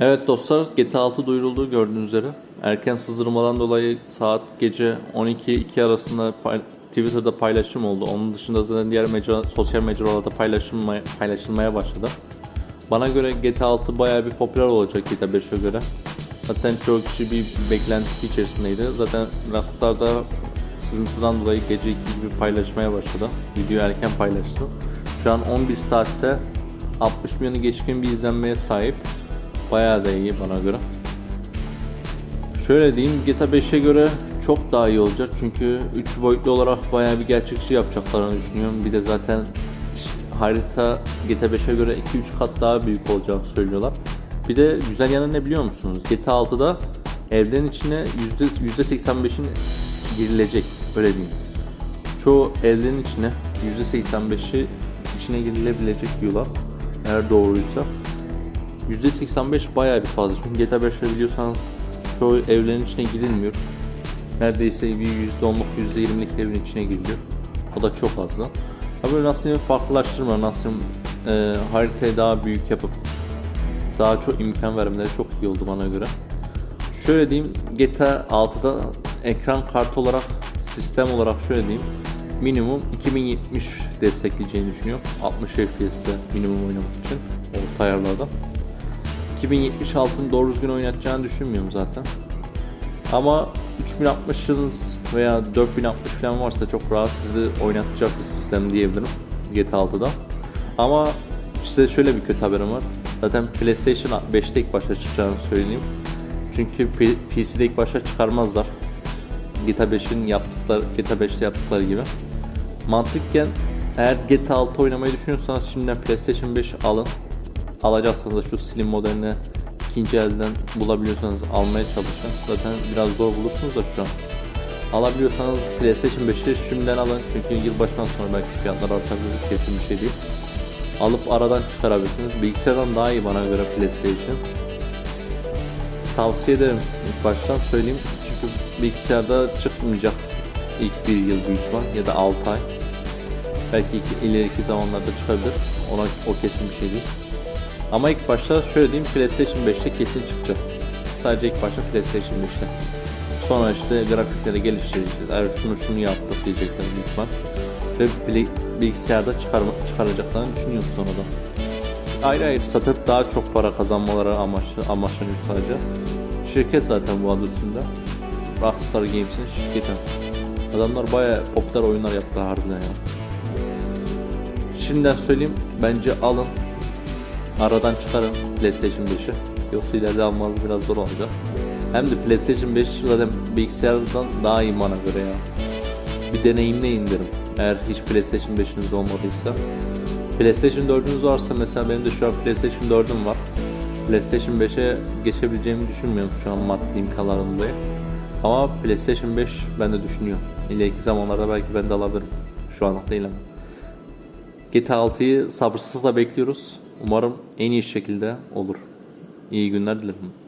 Evet dostlar GTA 6 duyuruldu gördüğünüz üzere. Erken sızdırmadan dolayı saat gece 12-2 arasında pay- Twitter'da paylaşım oldu. Onun dışında zaten diğer mecra, sosyal mecralarda paylaşılmaya, paylaşılmaya başladı. Bana göre GTA 6 bayağı bir popüler olacak GTA 5'e göre. Zaten çoğu kişi bir beklentisi içerisindeydi. Zaten Rockstar'da sızıntıdan dolayı gece 2 gibi paylaşmaya başladı. Videoyu erken paylaştı. Şu an 11 saatte 60 milyonu geçkin bir izlenmeye sahip. Bayağı da iyi bana göre. Şöyle diyeyim GTA 5'e göre çok daha iyi olacak çünkü 3 boyutlu olarak bayağı bir gerçekçi yapacaklarını düşünüyorum. Bir de zaten harita GTA 5'e göre 2-3 kat daha büyük olacağını söylüyorlar. Bir de güzel yanı ne biliyor musunuz? GTA 6'da evlerin içine %, %85'in girilecek öyle diyeyim. Çoğu evlerin içine %85'i içine girilebilecek diyorlar. Eğer doğruysa. %85 bayağı bir fazla. Çünkü GTA 5'te biliyorsanız çoğu evlerin içine girilmiyor. Neredeyse bir %10'luk %20'lik evin içine giriliyor. O da çok fazla. Böyle nasıl farklılaştırma, nasıl e, haritayı daha büyük yapıp daha çok imkan vermeleri çok iyi oldu bana göre. Şöyle diyeyim GTA 6'da ekran kartı olarak sistem olarak şöyle diyeyim minimum 2070 destekleyeceğini düşünüyorum. 60 FPS'te minimum oynamak için orta ayarlarda. 2076'ın doğru düzgün oynatacağını düşünmüyorum zaten. Ama 3060'ınız veya 4060 falan varsa çok rahat sizi oynatacak bir sistem diyebilirim GTA 6'da. Ama size şöyle bir kötü haberim var. Zaten PlayStation 5'te ilk başta çıkacağını söyleyeyim. Çünkü PC'de ilk başta çıkarmazlar. GTA 5'in yaptıkları, GTA 5'te yaptıkları gibi. Mantıkken eğer GTA 6 oynamayı düşünüyorsanız şimdiden PlayStation 5 alın. Alacaksanız da şu Slim modelini ikinci elden bulabiliyorsanız almaya çalışın. Zaten biraz zor bulursunuz da şu an. Alabiliyorsanız PlayStation 5'i şimdiden alın çünkü yılbaşından sonra belki fiyatlar artabilir kesin bir şey değil. Alıp aradan çıkarabilirsiniz. Bilgisayardan daha iyi bana göre PlayStation. Tavsiye ederim ilk baştan söyleyeyim. Çünkü bilgisayarda çıkmayacak ilk bir yıl büyük ihtimal ya da 6 ay. Belki iki, ileriki zamanlarda çıkabilir. Ona o kesin bir şey değil. Ama ilk başta şöyle diyeyim PlayStation 5'te kesin çıkacak. Sadece ilk başta PlayStation 5'te. Sonra işte grafikleri geliştirecekler. Şunu şunu yaptık diyecekler büyük ihtimal. Ve bilgisayarda çıkarma, çıkaracaklarını düşünüyorum sonradan. Ayrı ayrı satıp daha çok para kazanmaları amaçlı, amaçlanıyor sadece. Şirket zaten bu adı üstünde. Rockstar Games'in şirketi. Adamlar bayağı popüler oyunlar yaptılar harbiden ya. Şimdiden söyleyeyim bence alın aradan çıkarın PlayStation 5'i. Yoksa ileride almanız biraz zor olacak. Hem de PlayStation 5 zaten bilgisayardan daha iyi bana göre ya. Bir deneyimleyin derim. Eğer hiç PlayStation 5'iniz olmadıysa. PlayStation 4'ünüz varsa mesela benim de şu an PlayStation 4'üm var. PlayStation 5'e geçebileceğimi düşünmüyorum şu an maddi imkanlarım dolayı. Ama PlayStation 5 ben de düşünüyorum. İleriki zamanlarda belki ben de alabilirim. Şu anlık değil ama. GTA 6'yı sabırsızlıkla bekliyoruz. Umarım en iyi şekilde olur. İyi günler dilerim.